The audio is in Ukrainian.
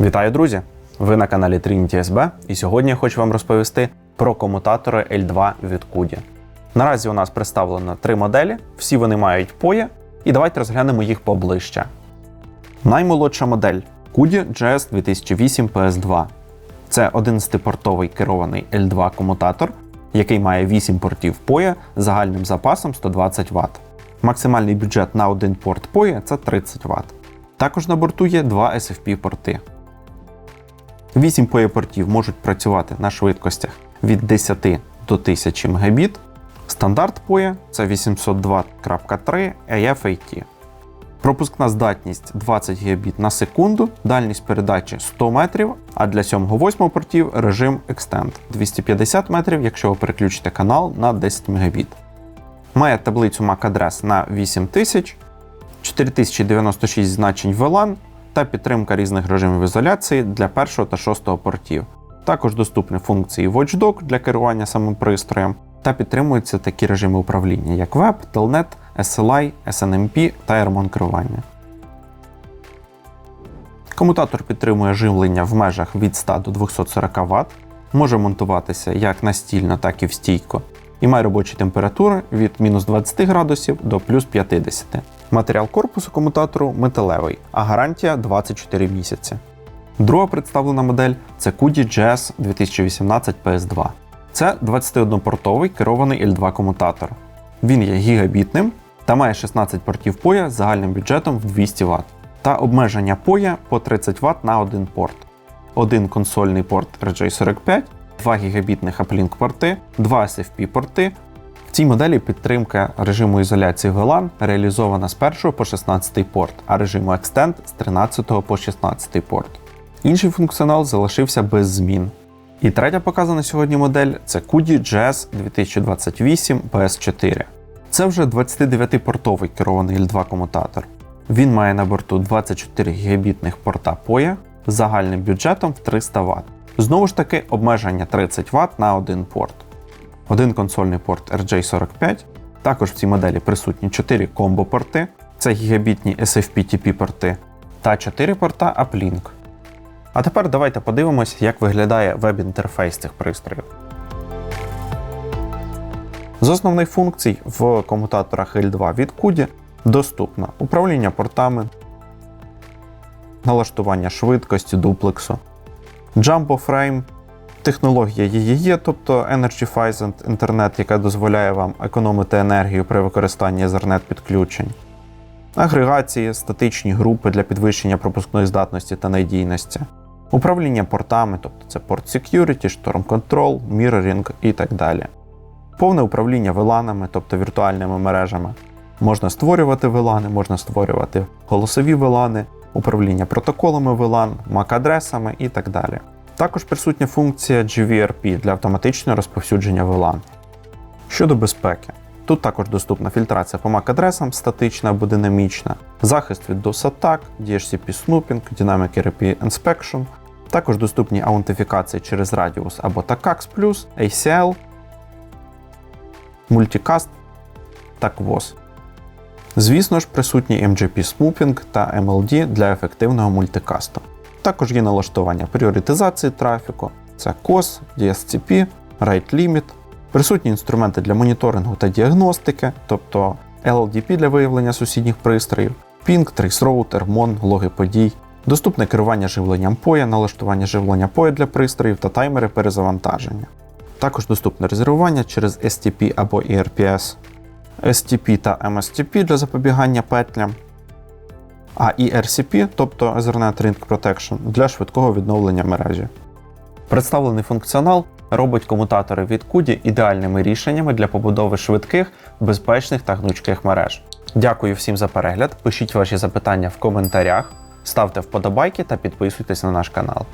Вітаю, друзі! Ви на каналі Trinity SB, і сьогодні я хочу вам розповісти про комутатори L2 від QD. Наразі у нас представлено три моделі, всі вони мають POE, і давайте розглянемо їх поближче. Наймолодша модель QD GS 2008 PS2. Це 11-портовий керований L2 комутатор, який має 8 портів POE з загальним запасом 120 Вт. Максимальний бюджет на один порт POE – це 30 Вт. Також на борту є два SFP-порти. 8 POE-портів можуть працювати на швидкостях від 10 до 1000 Мбіт. Стандарт POE – це 802.3 AF-AT. Пропускна здатність 20 Гбіт на секунду, дальність передачі 100 метрів, а для 7-8 портів режим Extend 250 метрів, якщо ви переключите канал на 10 Мбіт. Має таблицю MAC-адрес на 8000, 4096 значень VLAN та підтримка різних режимів ізоляції для першого та шостого портів. Також доступні функції Watchdog для керування самим пристроєм та підтримуються такі режими управління, як Web, Telnet, SLI, SNMP та Airmon керування. Комутатор підтримує живлення в межах від 100 до 240 Вт, може монтуватися як настільно, так і в стійко, і має робочі температури від мінус 20 градусів до плюс 50. Матеріал корпусу комутатору металевий, а гарантія 24 місяці. Друга представлена модель це QD GS 2018 PS2. Це 21-портовий керований L2 комутатор. Він є гігабітним та має 16 портів POE з загальним бюджетом в 200 Вт та обмеження POE по 30 Вт на один порт. Один консольний порт RJ45, 2 гігабітних uplink порти, 2 SFP порти. Цій моделі підтримка режиму ізоляції VLAN реалізована з 1 по 16 порт, а режиму Extend з 13 по 16 порт. Інший функціонал залишився без змін. І третя показана сьогодні модель це QD GS 2028 PS4. Це вже 29-портовий керований L2 комутатор. Він має на борту 24 гігабітних порта POE з загальним бюджетом в 300 Вт. Знову ж таки, обмеження 30 Вт на один порт. Один консольний порт RJ45. Також в цій моделі присутні 4 комбо-порти, це гігабітні SFP-TP порти, та 4 порта Uplink. А тепер давайте подивимось, як виглядає веб-інтерфейс цих пристроїв. З основних функцій в комутаторах L2 від QD доступно управління портами, налаштування швидкості дуплексу, Jumbo Frame, технологія її є, тобто Energy Phased Internet, яка дозволяє вам економити енергію при використанні Ethernet підключень, агрегації, статичні групи для підвищення пропускної здатності та надійності. Управління портами, тобто це порт Security, Storm Control, Mirroring і так далі. Повне управління VLANами, тобто віртуальними мережами. Можна створювати VLAN, можна створювати голосові VLAN, управління протоколами VLAN, MAC-адресами і так далі. Також присутня функція GVRP для автоматичного розповсюдження VLAN. Щодо безпеки, тут також доступна фільтрація по MAC-адресам, статична або динамічна, захист від DOS-атак, DHCP Snooping, Dynamic RP Inspection, також доступні аутентифікації через Radius або TACAX+, ACL, Multicast та QoS. Звісно ж, присутній MGP Snooping та MLD для ефективного мультикасту. Також є налаштування пріоритизації трафіку, це COS, DSCP, Rate Limit, присутні інструменти для моніторингу та діагностики, тобто LLDP для виявлення сусідніх пристроїв, Ping, Traceroute, Mon, логи подій, доступне керування живленням POE, налаштування живлення POE для пристроїв та таймери перезавантаження. Також доступне резервування через STP або ERPS, STP та MSTP для запобігання петлям, а ERCP, тобто Ethernet Ring Protection, для швидкого відновлення мережі. Представлений функціонал робить комутатори від CUDI ідеальними рішеннями для побудови швидких, безпечних та гнучких мереж. Дякую всім за перегляд. Пишіть ваші запитання в коментарях, ставте вподобайки та підписуйтесь на наш канал.